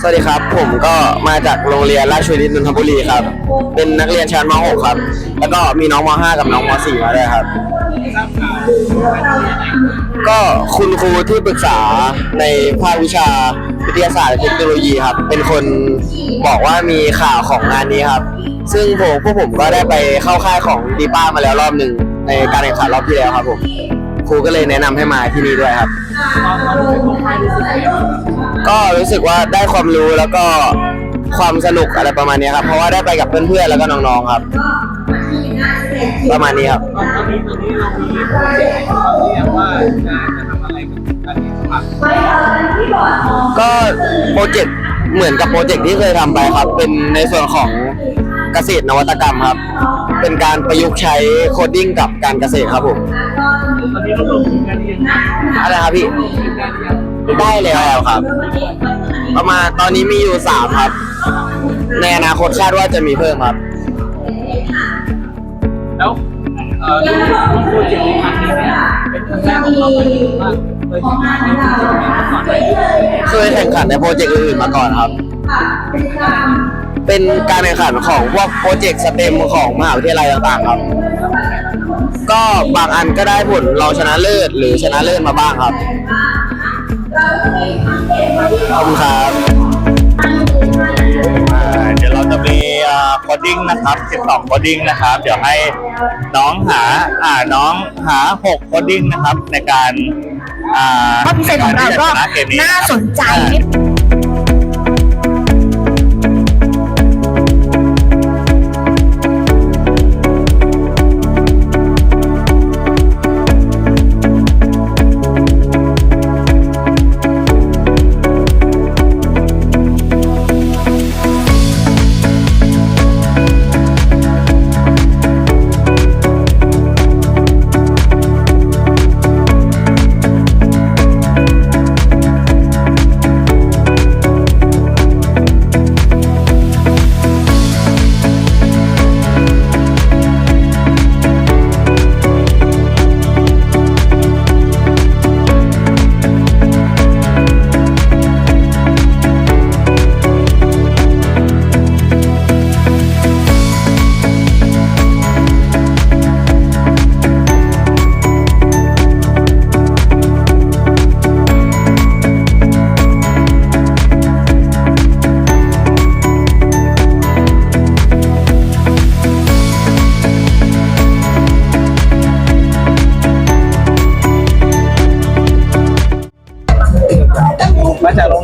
สวัสดีครับ ผมก็มาจากโรงเรียนราชวินิตนนทบุรีครับ เป็นนักเรียนชั้นม .6 ครับ แล้วก็มีน้องม .5 กับน้องม .4 มาด้วยครับ ก็คุณครูที่ปรึกษาในภาควิชาวิทยาศาสตร์และเทคโนโลยีครับ เป็นคนบอกว่ามีข่าวของงานนี้ครับ ซึ่งผมพวกผมก็ได้ไปเข้าค่ายของดีป้ามาแล้วรอบหนึ่งในการแข่งขันรอบที่แล้วครับผม ครูก็เลยแนะนำให้มาที่นี่ด้วยครับ ก็รู้สึกว่าได้ความรู้แล้วก็ความสนุกอะไรประมาณนี้ครับ เพราะว่าได้ไปกับเพื่อนๆแล้วก็น้องๆครับ ประมาณนี้ครับ ตอนนี้ตอนนี้เรามีโปรเจกต์ให้เขาเรียกว่าจะจะทำอะไรกับการนี้ครับก็โปรเจกต์เหมือนกับโปรเจกต์ที่เคยทำไปครับ เป็นในส่วนของเกษตรนวัตกรรมครับ เป็นการประยุกต์ใช้โคดดิ้งกับการเกษตรครับผม อนนี้เราลงทุนกันยังอะไรครับพี่ ได้แล้วครับ ประมาณตอนนี้มีอยู่สามครับ ในอนาคตคาดว่าจะมีเพิ่มครับ แล้วเอ่อโปรเจกต์ในครั้งนี้เนี่ยเป็นครั้งแรกของเราเลยว่าเคยทำงานในโปรเจกต์นี้มาก่อนไหมเคยแข่งขันในโปรเจกต์อื่นๆมาก่อนครับ เป็นการแข่งขันของพวกโปรเจกต์สเต็มของมหาวิทยาลัยต่างๆครับ ก็บางอันก็ได้ผลเราชนะเลิศหรือชนะเลิศมาบ้างครับขอบคุณครับอ่าเดี๋ยวเราจะมีโคดดิ้งนะครับ12โคดดิ้งนะครับ เดี๋ยวให้น้องหาอ่าน้องหา6โคดดิ้งนะครับในการอ่าข้อพิเศษของเราก็ในารที่จะชะเกมนี้น่าะครับสนใจ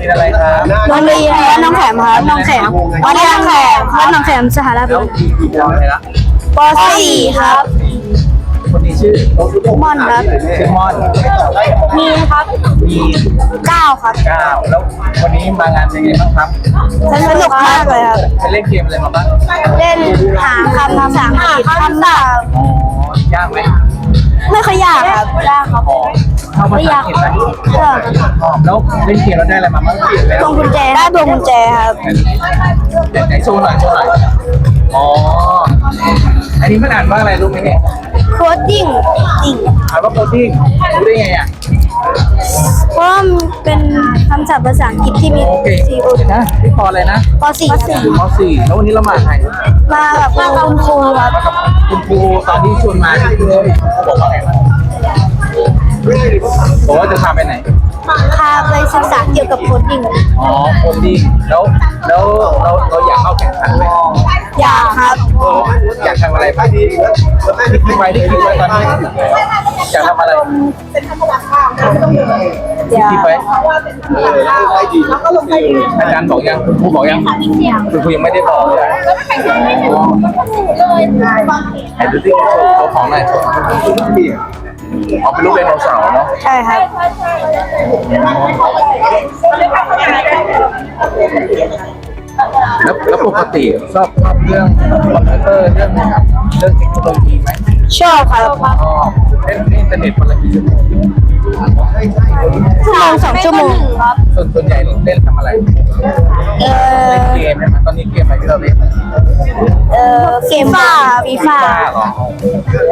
รงเรียนอะไรครับโรงเรียนวัดหน้องแขมครับหน้องแขมวัดหน้องแขมวัดหน้องแขมสหรัฐแล้วกี่ปีแล้วละป .4 ครับ คนนี้ชื่อม่อนครับ ชื่อมอนมีครับมีเก้าครับเก้าแล้ววันนี้มางานเป็นไงบ้างครับสนุกมากเลยครับ ไปเล่นเกมอะไรมาบ้างเล่นหาคำภาษาอังกฤษคำศัพท์อ๋อยากไหมไม่ค่อยยากครับยากครับ อ๋อ เข้ามาสังเกตไหมก็แล้วเล่นเกมเราได้อะไรมาบ้างเกมแล้วพวงกุญแจได้พวงกุญแจครับเดี๋ยวไหนโชว์หน่อยโชว์หน่อยอ๋ออันนี้มันอ่านว่าอะไรรู้ไหมเนี่ยโคดดิ้งจริงอ่านว่าโคดดิ้งรู้ได้ไงอะเพราะว่ามันเป็นคำศัพท์ภาษาอังกฤษที่มี โอเคซีโอนะพี่ปออะไรนะป .4 มสี่แล้ววันนี้เรามาใครมากับคุณครูครับ มากับคุณครูตอนที่ชวนมาที่คุณเขาบอกว่าไงบ้าง บอกว่าจะพาไปไหน พาไปศึกษาเกี่ยวกับโคดดิ้งอ๋อโคดดิ้งแล้วแล้วเราเราอยากเข้าแข่งขันไหมอยากครับเอออยากทำอะไรบ้างที่คิดไว้ที่คิดไว้ตอนนี้อยากทำอะไรอยากคิดไว้อาจารย์บอกยังคุณครูบอกยังคุณครูยังไม่ได้บอกเลยไอ้ดูที่โชว์โชว์ของหน่อยโชว์ เอาเป็นรูปไดโนเสาร์เนาะใช่ครับ แล้วแล้วปกติชอบชอบเรื่องคอมพิวเตอร์เรื่องเรื่องเทคโนโลยีไหมชอบครับชอบเล่นอินเทอร์เน็ตวันละกี่ชั่วโมงชั่วโมงสองชั่วโมงครับส่วนส่วนใหญ่เล่นทำอะไรเอเล่นอเกมใช่ไหมตอนนี้เกมอะไรที่เราเล่นเออเกม ฟ้าฟีฟ่าบ้าเหรอ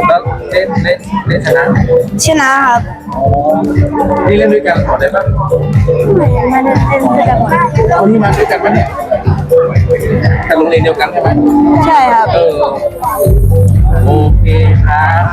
แล้วเล่นเล่นเล่นชนะชนะครับอ๋อนี่เล่นด้วยกันหมดเลยปะไม่ได้เล่นด้วยกันหมดวันนี้มาด้วยกันปะเนี่ยแต่โรงเรียนเดียวกันใช่ไหมใช่ครับ เออโอเคครับ